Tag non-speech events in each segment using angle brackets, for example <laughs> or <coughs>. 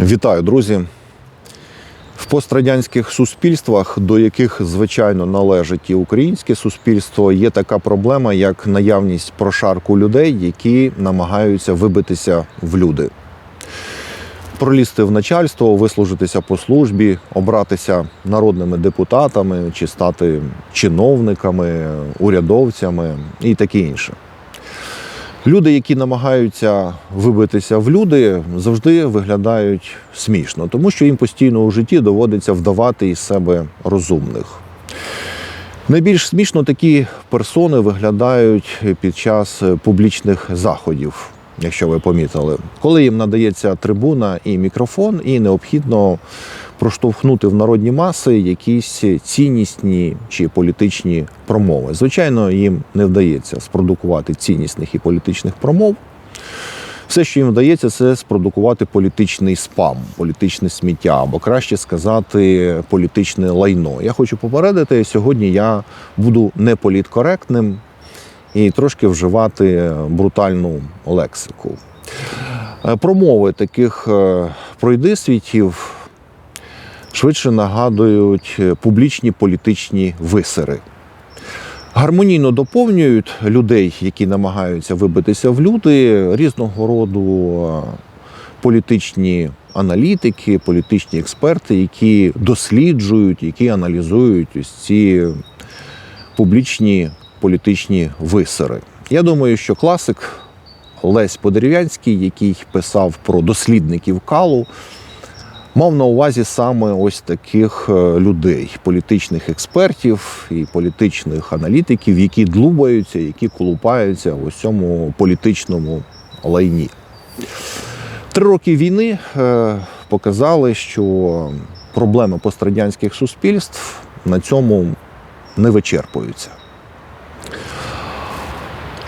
Вітаю, друзі! В пострадянських суспільствах, до яких звичайно належить і українське суспільство, є така проблема, як наявність прошарку людей, які намагаються вибитися в люди, пролізти в начальство, вислужитися по службі, обратися народними депутатами чи стати чиновниками, урядовцями і таке інше. Люди, які намагаються вибитися в люди, завжди виглядають смішно, тому що їм постійно у житті доводиться вдавати із себе розумних. Найбільш смішно такі персони виглядають під час публічних заходів, якщо ви помітили, коли їм надається трибуна і мікрофон, і необхідно проштовхнути в народні маси якісь ціннісні чи політичні промови. Звичайно, їм не вдається спродукувати ціннісних і політичних промов. Все, що їм вдається, це спродукувати політичний спам, політичне сміття, або краще сказати, політичне лайно. Я хочу попередити, сьогодні я буду не політкоректним і трошки вживати брутальну лексику. Е, Промови таких е, пройдисвітів швидше нагадують е, публічні політичні висери. Гармонійно доповнюють людей, які намагаються вибитися в люди, різного роду е, політичні аналітики, політичні експерти, які досліджують, які аналізують ось ці публічні політичні висери. Я думаю, що класик Лесь Подерев'янський, який писав про дослідників калу, мав на увазі саме ось таких е, людей, політичних експертів і політичних аналітиків, які длубаються, які колупаються в ось цьому політичному лайні. Три роки війни е, показали, що проблеми пострадянських суспільств на цьому не вичерпуються.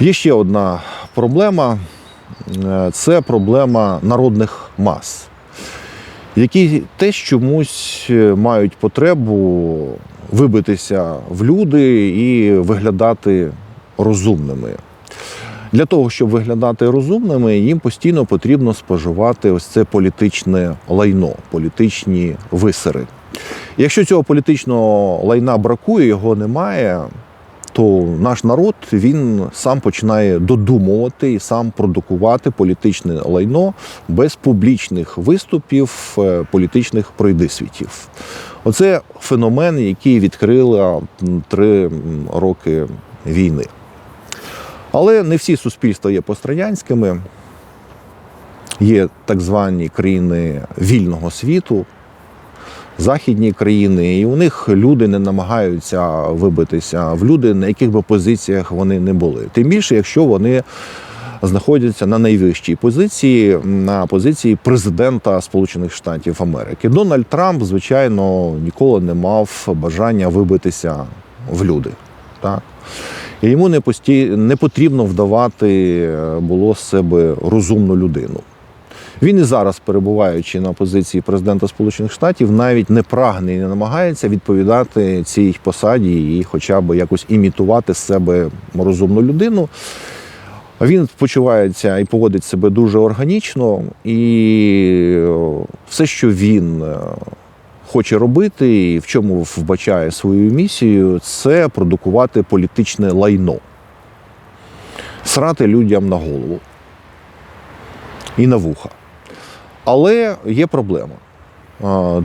Є ще одна проблема е, це проблема народних мас, які теж чомусь е, мають потребу вибитися в люди і виглядати розумними. Для того, щоб виглядати розумними, їм постійно потрібно споживати ось це політичне лайно, політичні висери. Якщо цього політичного лайна бракує, його немає, то наш народ він сам починає додумувати і сам продукувати політичне лайно без публічних виступів, е, політичних пройдисвітів. Оце феномен, який відкрила три роки війни. Але не всі суспільства є пострадянськими. Є так звані країни вільного світу, західні країни, і у них люди не намагаються вибитися в люди, на яких би позиціях вони не були. Тим більше, якщо вони знаходяться на найвищій позиції, на позиції президента Сполучених Штатів Америки. Дональд Трамп, звичайно, ніколи не мав бажання вибитися в люди. Так? І йому не, пості... не потрібно вдавати е, було з себе розумну людину. Він і зараз, перебуваючи на позиції президента Сполучених Штатів, навіть не прагне і не намагається відповідати цій посаді і хоча б якось імітувати з себе розумну людину. Він почувається і поводить себе дуже органічно, і е, все, що він е, хоче робити, і в чому вбачає свою місію, це продукувати політичне лайно, срати людям на голову і на вуха. Але є проблема.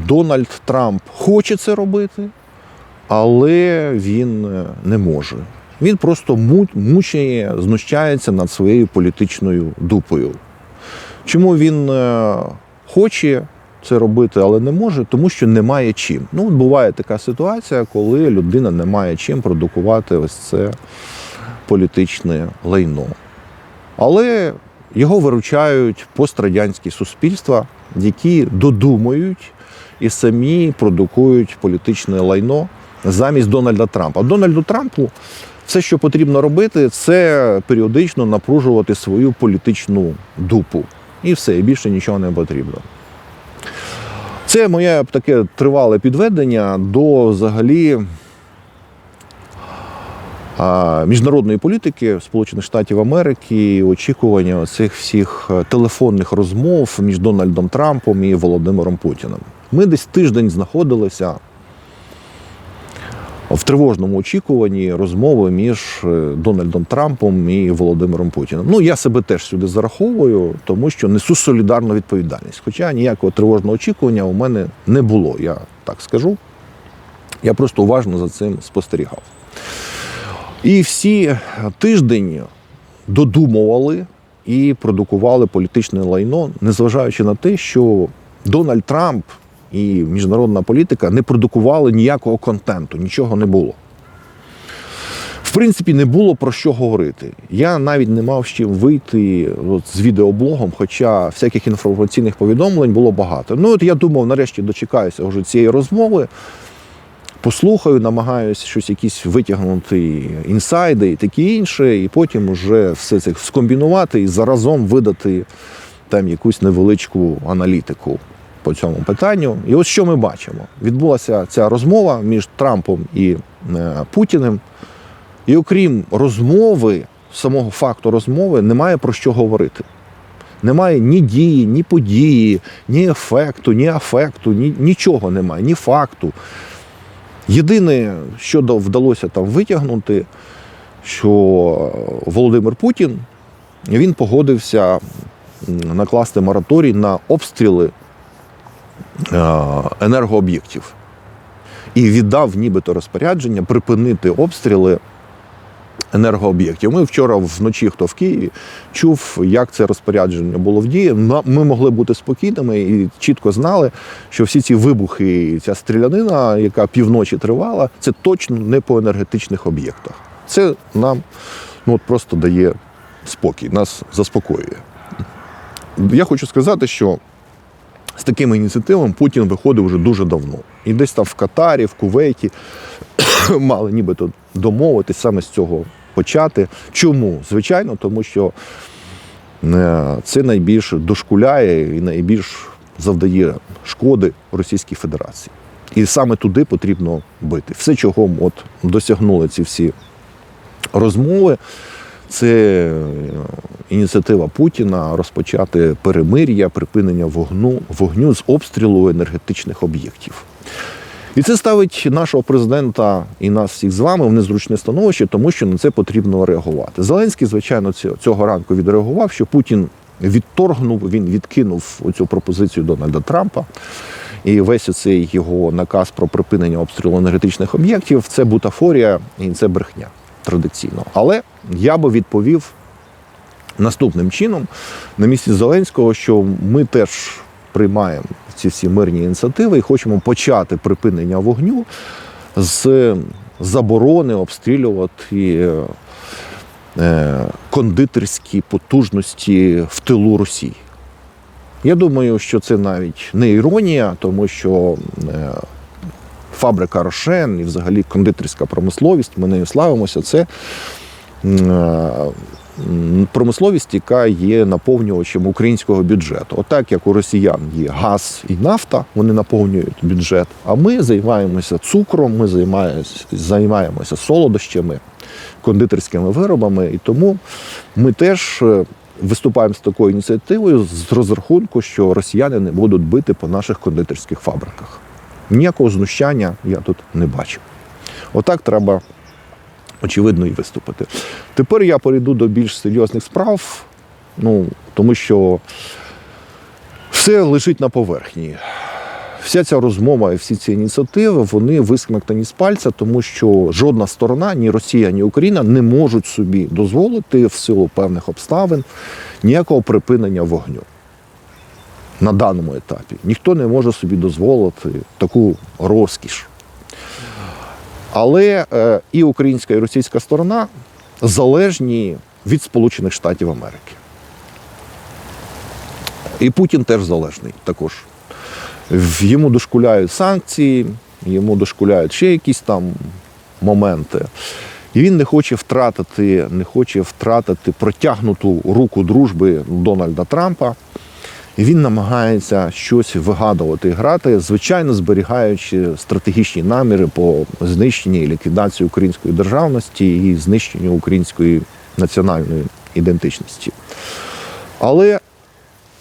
Дональд Трамп хоче це робити, але він е, не може. Він просто му- мучає, знущається над своєю політичною дупою. Чому він е, хоче це робити, але не може? Тому що немає чим. Ну, от буває така ситуація, коли людина не має чим продукувати ось це політичне лайно. Але його виручають пострадянські суспільства, які додумують і самі продукують політичне лайно замість Дональда Трампа. Дональду Трампу все, що потрібно робити, це періодично напружувати свою політичну дупу. І все, і більше нічого не потрібно. Це моє таке тривале підведення до взагалі міжнародної політики Сполучених Штатів Америки, очікування цих всіх е, телефонних розмов між Дональдом Трампом і Володимиром Путіним. Ми десь тиждень знаходилися в тривожному очікуванні розмови між е, Дональдом Трампом і Володимиром Путіним. Ну, я себе теж сюди зараховую, тому що несу солідарну відповідальність. Хоча ніякого тривожного очікування у мене не було, я так скажу. Я просто уважно за цим спостерігав. І всі тиждень додумували і продукували політичне лайно, незважаючи на те, що Дональд Трамп і міжнародна політика не продукували ніякого контенту, нічого не було. В принципі, не було про що говорити. Я навіть не мав з чим вийти от, з відеоблогом, хоча всяких інформаційних повідомлень було багато. Ну от я думав, нарешті дочекаюся вже цієї розмови, послухаю, намагаюся щось якісь витягнути інсайди і таке інше, і потім вже все це скомбінувати і заразом видати там якусь невеличку аналітику по цьому питанню. І ось що ми бачимо: відбулася ця розмова між Трампом і е, Путіним. І окрім розмови, самого факту розмови, немає про що говорити. Немає ні дії, ні події, ні ефекту, ні афекту, ні, нічого немає, ні факту. Єдине, що вдалося там витягнути, що Володимир Путін він погодився накласти мораторій на обстріли е, енергооб'єктів. І віддав нібито розпорядження припинити обстріли енергооб'єктів. Ми вчора вночі, хто в Києві, чув, як це розпорядження було в дії. Ми могли бути спокійними і чітко знали, що всі ці вибухи, ця стрілянина, яка півночі тривала, це точно не по енергетичних об'єктах. Це нам ну, от просто дає спокій, нас заспокоює. Я хочу сказати, що з такими ініціативами Путін виходив вже дуже давно. І десь там в Катарі, в Кувейті <laughs> мали нібито домовитись саме з цього почати. Чому? Звичайно, тому що е, це найбільше дошкуляє і найбільш завдає шкоди Російській Федерації. І саме туди потрібно бити. Все, чого от досягнули ці всі розмови, це е, ініціатива Путіна розпочати перемир'я, припинення вогну, вогню з обстрілу енергетичних об'єктів. І це ставить нашого президента і нас всіх з вами в незручне становище, тому що на це потрібно реагувати. Зеленський, звичайно, цього ранку відреагував, що Путін відторгнув, він відкинув оцю пропозицію Дональда Трампа. І весь оцей його наказ про припинення обстрілу енергетичних об'єктів це бутафорія і це брехня традиційно. Але я би відповів наступним чином на місці Зеленського, що ми теж приймаємо ці всі мирні ініціативи і хочемо почати припинення вогню з заборони обстрілювати е, е, кондитерські потужності в тилу Росії. Я думаю, що це навіть не іронія, тому що е, фабрика Рошен і взагалі кондитерська промисловість, ми нею славимося, це промисловість, яка є наповнювачем українського бюджету. Отак як у росіян є газ і нафта, вони наповнюють бюджет. А ми займаємося цукром, ми займаємося, займаємося солодощами, кондитерськими виробами. І тому ми теж е, виступаємо з такою ініціативою з розрахунку, що росіяни не будуть бити по наших кондитерських фабриках. Ніякого знущання я тут не бачу. Отак треба, очевидно, і виступити. Тепер я перейду до більш серйозних справ, ну, тому що все лежить на поверхні. Вся ця розмова і всі ці ініціативи вони висмактані з пальця, тому що жодна сторона, ні Росія, ні Україна не можуть собі дозволити в силу певних обставин ніякого припинення вогню на даному етапі. Ніхто не може собі дозволити таку розкіш. Але е, і українська, і російська сторона залежні від Сполучених Штатів Америки. І Путін теж залежний також. Йому дошкуляють санкції, йому дошкуляють ще якісь там моменти. І він не хоче втратити, не хоче втратити протягнуту руку дружби Дональда Трампа. І він намагається щось вигадувати і грати, звичайно, зберігаючи стратегічні наміри по знищенні і ліквідації української державності і знищенню української національної ідентичності. Але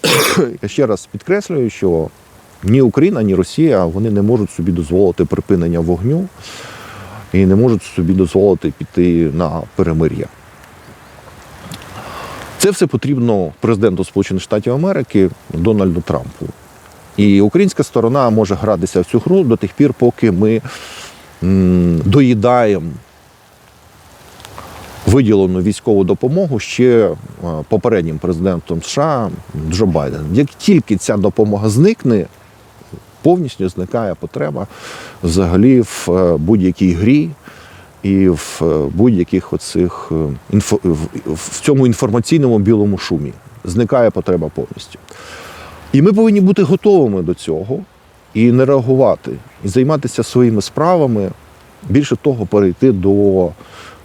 <clears throat> я ще раз підкреслюю, що ні Україна, ні Росія вони не можуть собі дозволити припинення вогню і не можуть собі дозволити піти на перемир'я. Це все потрібно президенту Сполучених Штатів Америки Дональду Трампу. І українська сторона може гратися в цю гру до тих пір, поки ми доїдаємо виділену військову допомогу ще е, попереднім президентом США Джо Байденом. Як тільки ця допомога зникне, повністю зникає потреба взагалі в е, будь-якій грі і в е, будь-яких оцих е, в, цьому інформаційному білому шумі. Зникає потреба повністю. І ми повинні бути готовими до цього і не реагувати, і займатися своїми справами, більше того, перейти до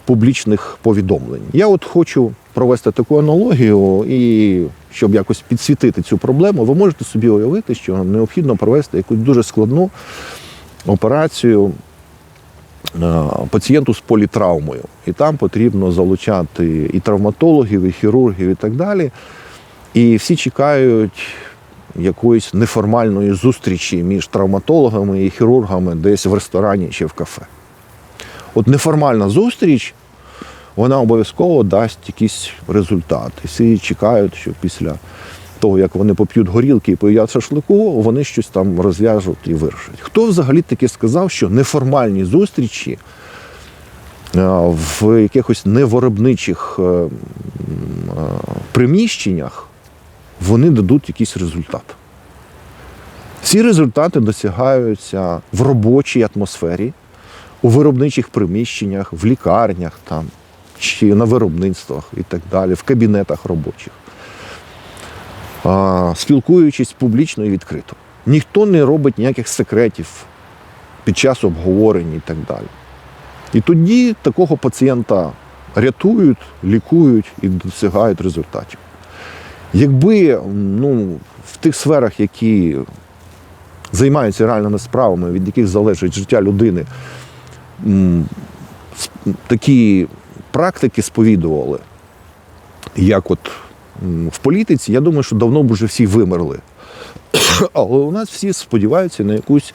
публічних повідомлень. Я от хочу провести таку аналогію, і щоб якось підсвітити цю проблему, ви можете собі уявити, що необхідно провести якусь дуже складну операцію пацієнту з політравмою. І там потрібно залучати і травматологів, і хірургів, і так далі. І всі чекають якоїсь неформальної зустрічі між травматологами і хірургами десь в ресторані чи в кафе. От неформальна зустріч, вона обов'язково дасть якийсь результат. І всі чекають, що після того, як вони поп'ють горілки і поїдять шашлику, вони щось там розв'яжуть і вирішать. Хто взагалі таки сказав, що неформальні зустрічі е, в якихось невиробничих е, е, приміщеннях вони дадуть якийсь результат? Ці результати досягаються в робочій атмосфері, у виробничих приміщеннях, в лікарнях там, чи на виробництвах і так далі, в кабінетах робочих, спілкуючись публічно і відкрито. Ніхто не робить ніяких секретів під час обговорень і так далі. І тоді такого пацієнта рятують, лікують і досягають результатів. Якби ну, в тих сферах, які займаються реальними справами, від яких залежить життя людини, такі практики сповідували, як от в політиці, я думаю, що давно б вже всі вимерли. <coughs> Але у нас всі сподіваються на якусь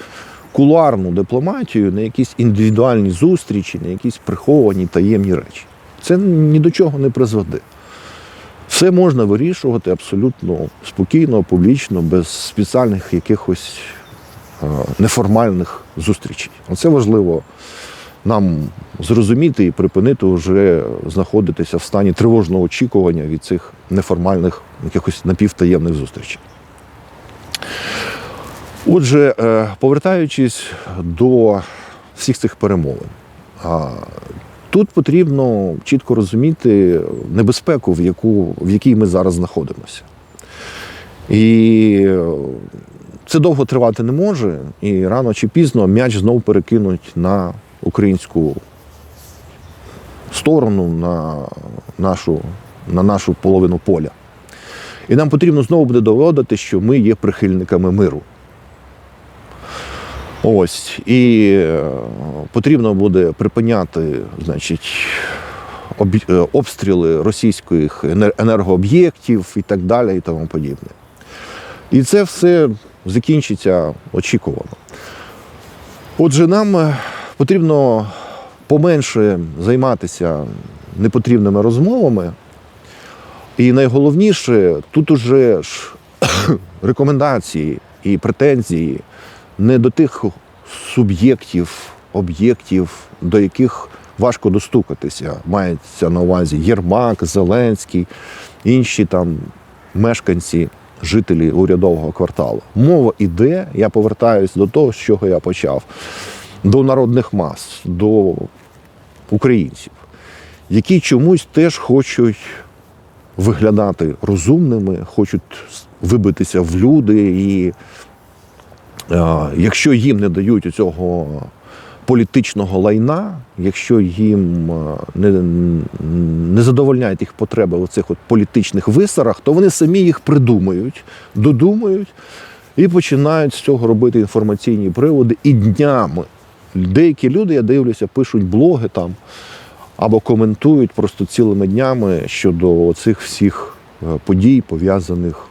кулуарну дипломатію, на якісь індивідуальні зустрічі, на якісь приховані таємні речі. Це ні до чого не призведе. Все можна вирішувати абсолютно спокійно, публічно, без спеціальних якихось е, неформальних зустрічей. Оце важливо нам зрозуміти і припинити вже знаходитися в стані тривожного очікування від цих неформальних, якихось напівтаємних зустрічей. Отже, е, повертаючись до всіх цих перемовин, тут потрібно чітко розуміти небезпеку, в, яку, в якій ми зараз знаходимося. І е, це довго тривати не може, і рано чи пізно м'яч знову перекинуть на українську сторону, на нашу, на нашу половину поля. І нам потрібно знову буде доводити, що ми є прихильниками миру. Ось. І е, потрібно буде припиняти, значить, е, обстріли російських енергооб'єктів і так далі, і тому подібне. І це все закінчиться очікувано. Отже, нам е, потрібно поменше займатися непотрібними розмовами. І найголовніше, тут уже ж <coughs> рекомендації і претензії не до тих суб'єктів, об'єктів, до яких важко достукатися. Мається на увазі Єрмак, Зеленський, інші там мешканці, жителі урядового кварталу. Мова іде, я повертаюся до того, з чого я почав, до народних мас, до українців, які чомусь теж хочуть виглядати розумними, хочуть вибитися в люди. І е, якщо їм не дають цього політичного лайна, якщо їм не, не задовольняють їх потреби в цих от політичних висарах, то вони самі їх придумають, додумають і починають з цього робити інформаційні приводи і днями. Деякі люди, я дивлюся, пишуть блоги там або коментують просто цілими днями щодо цих всіх е, подій, пов'язаних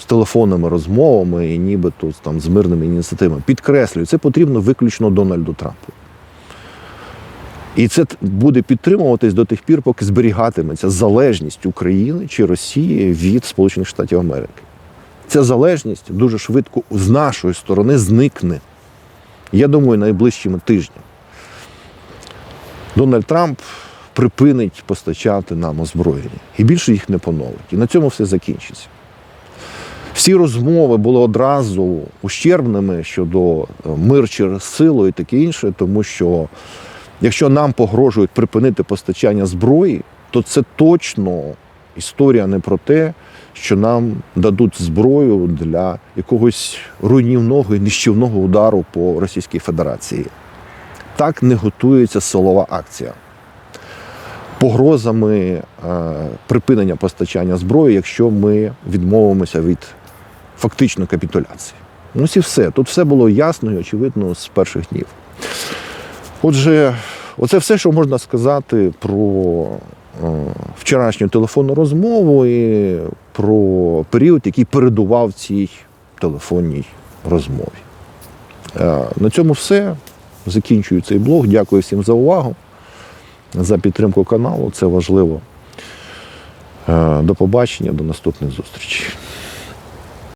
з телефонними розмовами і нібито там з мирними ініціативами. Підкреслюю, це потрібно виключно Дональду Трампу. І це буде підтримуватись до тих пір, поки зберігатиметься залежність України чи Росії від Сполучених Штатів Америки. Ця залежність дуже швидко з нашої сторони зникне. Я думаю, найближчими тижнями. Дональд Трамп припинить постачати нам озброєння і більше їх не поновить. І на цьому все закінчиться. Всі розмови були одразу ущербними щодо е, мир через силу і таке інше, тому що якщо нам погрожують припинити постачання зброї, то це точно історія не про те, що нам дадуть зброю для якогось руйнівного і нищівного удару по Російській Федерації. Так не готується силова акція. Погрозами е, припинення постачання зброї, якщо ми відмовимося від фактично капітуляції. Ось і все. Тут все було ясно і очевидно з перших днів. Отже, оце все, що можна сказати про е, вчорашню телефонну розмову і про період, який передував цій телефонній розмові. Е, На цьому все. Закінчую цей блог. Дякую всім за увагу, за підтримку каналу. Це важливо. Е, До побачення, до наступних зустрічей.